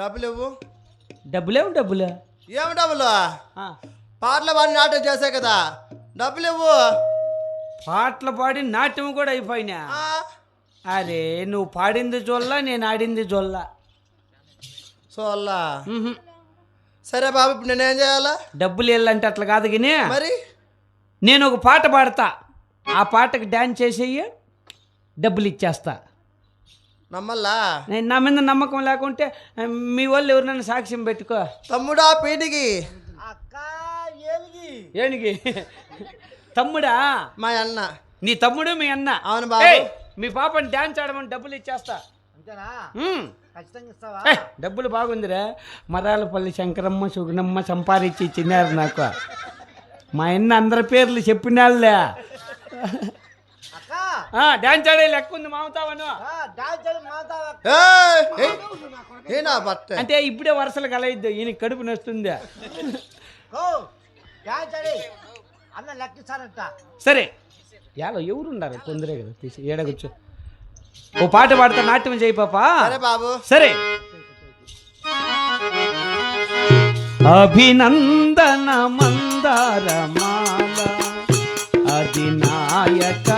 డబ్బులు ఇవ్వు. డబ్బులేవు డబ్బులు? ఏమి డబ్బులు. పాటలు బాగా నాటకం చేసే కదా. డబ్బులు ఇవ్వు. పాటలు పాడి నాట్యం కూడా అయిపోయినా? అరే నువ్వు పాడింది జొల్ల నేను ఆడింది జొల్ల. సో అల్లా మ్హూ. సరే బాబు ఇప్పుడు నేనేం చేయాలా? డబ్బులు వెళ్ళంటే అట్లా కాదు కానీ మరి? నేను ఒక పాట పాడతా. ఆ పాటకి డ్యాన్స్ చేసేయి డబ్బులు ఇచ్చేస్తా. నమ్మల్లా? నేను నా మీద నమ్మకం లేకుంటే మీ వాళ్ళు ఎవరినైనా సాక్ష్యం పెట్టుకో. తమ్ముడా పీటికి? ఏనికి తమ్ముడా? మా అన్న. నీ తమ్ముడు మీ అన్న. అవును బాబు. మీ పాపని డ్యాన్స్ ఆడమని డబ్బులు ఇచ్చేస్తా. అంతేనా? మ్మ్. ఖచ్చితంగా ఇస్తావా? ఏయ్, డబ్బులు బాగుందిరా. మరాలపల్లి శంకరమ్మ సుగుణమ్మ సంపాదించి ఇచ్చినారు నాకు. మా అన్న అందరి పేర్లు చెప్పినాళ్ళే. డ్యాన్స్ ఆడే లెక్క ఉంది మామతావను. డాన్స్ అంటే ఇప్పుడే వరుసలు కలయిద్దు ఈయన కడుపు నొస్తుంది. డాన్స్ అన్న సరే. యాలో ఎవరున్నారు కొందరే కదా తీసి ఏడగొచ్చు ఓ పాట పాడతా నాట్యం చేయి పాపా. సరే బాబు. సరే. అభినందన మందారమాల అధినాయక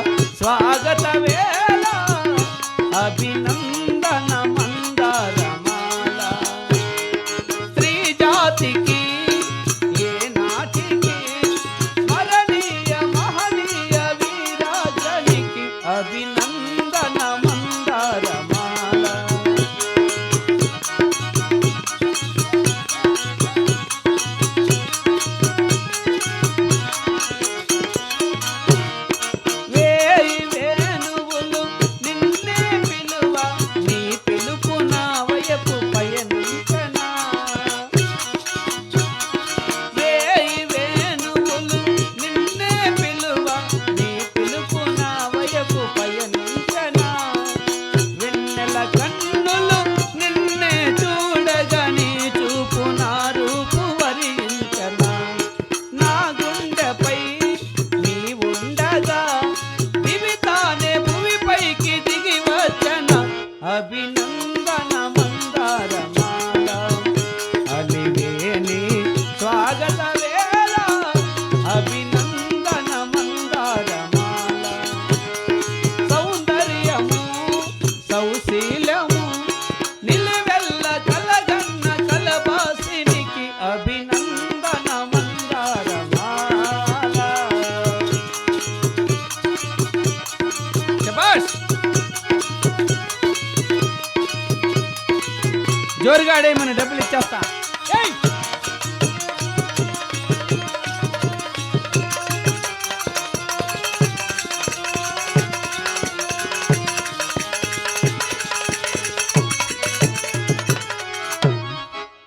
జోరుగా ఆడేయమని డబ్బులు ఇచ్చేస్తా!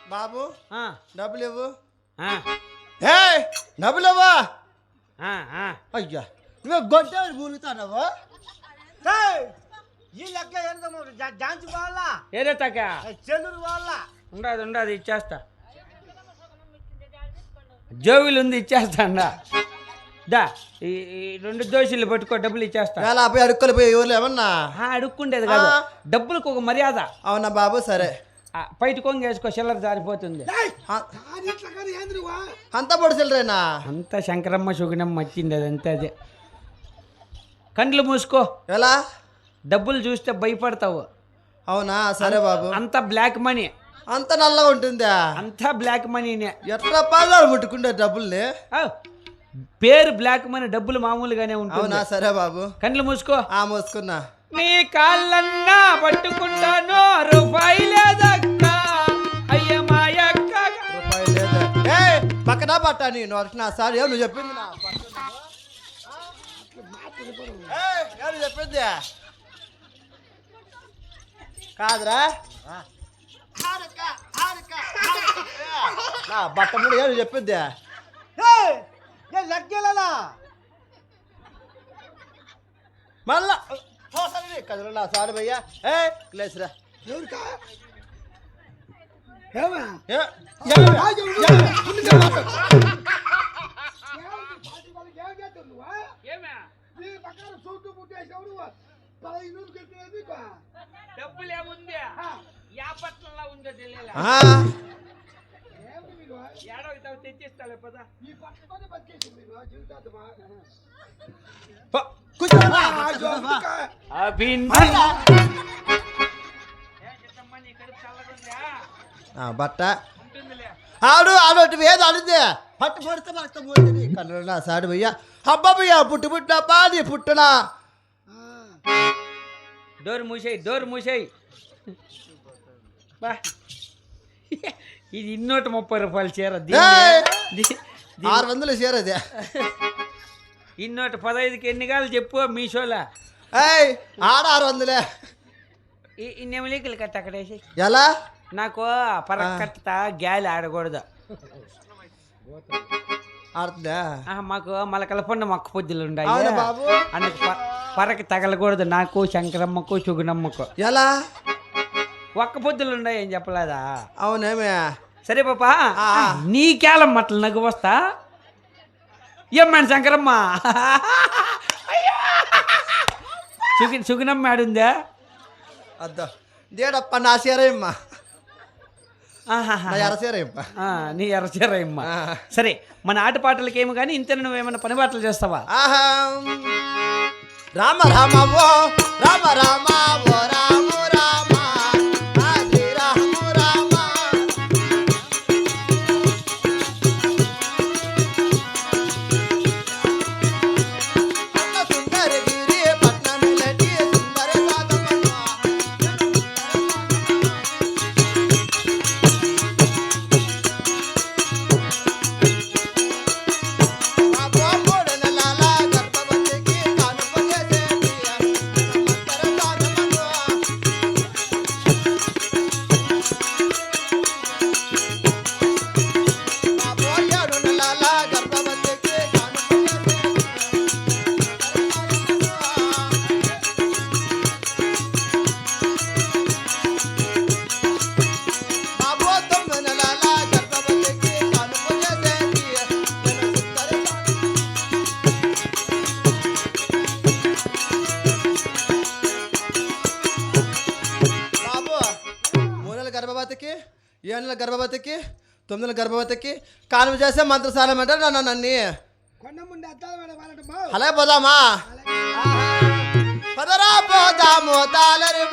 బాబు డబ్బులు ఇవ్వు. ఏ డబ్బులు ఇవ్వా. అయ్యా నువ్వు గొడ్డ ఏయ్, ఈ లెక్క పోవాలా? ఏదే చెల్లూరు పోవాలా? ఉండదు ఉండదు ఇచ్చేస్తా. జోబులు ఉంది ఇచ్చేస్తా అండా దా ఈ రెండు దోశలు పట్టుకో డబ్బులు ఇచ్చేస్తా. వేళ పోయి అడుక్కొని పోయి ఊర్లో ఏమన్నా? ఆ, అడుక్కుండేది కాదు. డబ్బులకు ఒక మర్యాద. అవునా బాబు సరే. బయట కొంగ వేసుకో చిల్లర జారిపోతుంది. అంత పొడిసిలరేనా అంత శంకరమ్మ సుగుణమ్మ వచ్చింది అదంతా అదే. కండ్లు మూసుకో. ఎలా? డబ్బులు చూస్తే భయపడతావు. అవునా? సరే బాబు. అంత బ్లాక్ మనీ అంత నల్లగా ఉంటుందా? అంతా బ్లాక్ మనీనే ఎట్లా పాదాలు ముట్టుకుంటే డబ్బుల్ని? పేరు బ్లాక్ మనీ డబ్బులు మామూలుగానే ఉంటుంది. అవునా? సరే బాబు. కండ్లు మూసుకో. ఆ మోసుకున్నా. నీ కాళ్ళన్నా పట్టుకుంటాను రూపాయి లేదక్క అయ్య మాయక్క రూపాయి లేదా ఏ పక్కన పట్టా నేను నా సార్ ఏం నువ్వు చెప్పింది నా పక్కన. ఏయ్, ఏం నువ్వు చెప్పింది? కాదురా. నా బట్ట ముడి ఏం నువ్వు చెప్పింది ఏయ్, ఏ లెక్క వెళ్ళాలా మళ్ళా పోసారి కదరా నా సార్ భయ్యా. ఏ లేచురా ఏ, డబ్బులు బట్ట ఉంటుందిలే ఆడు ఆడు ఏదో అడితే పట్టు పడితే రక్తం పోతుంది కన్నులు నా సాడు భయ్యా అబ్బయ్యా పుట్టు పుట్టినప్పా నీ పుట్టునా డోర్ మూసేయి డోర్ మూసేయి బా ఇది ఇన్నోటి ముప్పై రూపాయలు చీర ఏయ్! దీన్ని- దీ- ఆరు వందలు చేరది ఇన్నోటి పదహైదుకి ఎన్ని కాలు చెప్పు మీషోలా? ఏయ్ ఆడ ఆరు వందలే. ఈ నెమలికలు కట్ట అక్కడ వేసి ఎలా? నాకు పరక కట్ట గాలి ఆడకూడదు. ఆడుతుందా? మాకు మలకల పండు మొక్క పొద్దులు ఉన్నాయి బాబు? అందుకు పరక తగలకూడదు నాకు శంకరమ్మకు సుగుణమ్మకు. ఎలా? ఒక్క పొద్దులు ఉన్నాయి ఏం చెప్పలేదా? అవునేమే. సరే పాపా ఆ. నీకేలం మట్టలు నగ్గు వస్తా. ఏమ్మని శంకరమ్మ? సుగి సుగుణమ్మ ఆడుందా? అద్దా. దేడప్ప నా సీరయ్యమ్మ ఆహాహా. నా ఎర్ర సీరయ్యమ్మ ఆ, నీ ఎర్రచేరయ్యమ్మ ఆ. సరే మన ఆట పాటలకి ఏమో కానీ ఇంత నువ్వేమన్నా పని పాటలు చేస్తావా? ఆహా. రామ రామ రామ రామ రామ. నెలల గర్భవతికి తొమ్మిది నెలల గర్భవతికి కానుక చేసే మంత్రసాలం అంటే నన్ను నన్ను అలాగే పోదామా? పదరా పోదాము తాళరి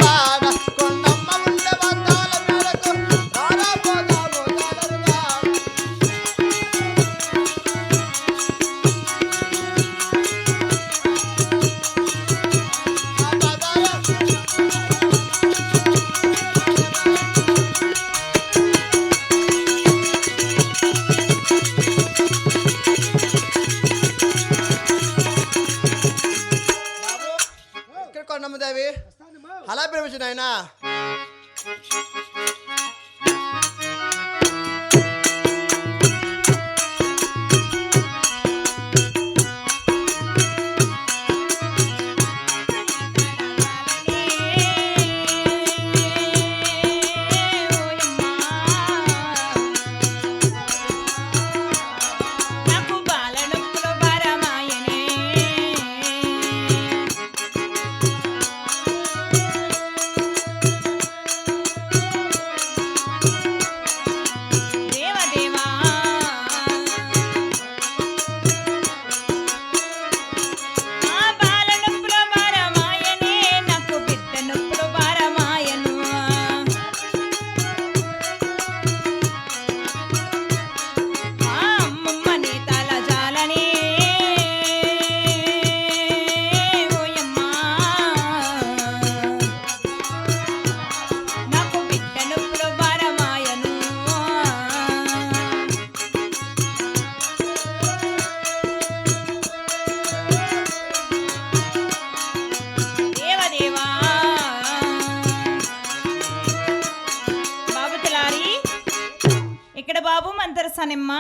బాబు మంతరసానమ్మా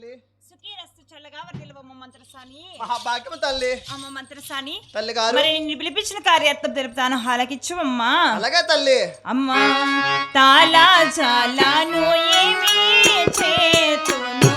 తల్లి. సుఖీరస్తు చల్లగా వరదిలవమ్మ మంత్రసాని. మహాభాగ్యం తల్లి. అమ్మ మంత్రసాని. తల్లి గారు. మరి నిన్ను పిలిపించిన కార్యార్థం తెలుపుతాను. హాలకిచ్చువమ్మా. అలాగే తల్లి. అమ్మా తాలా చాలాను ఏమీ చేతును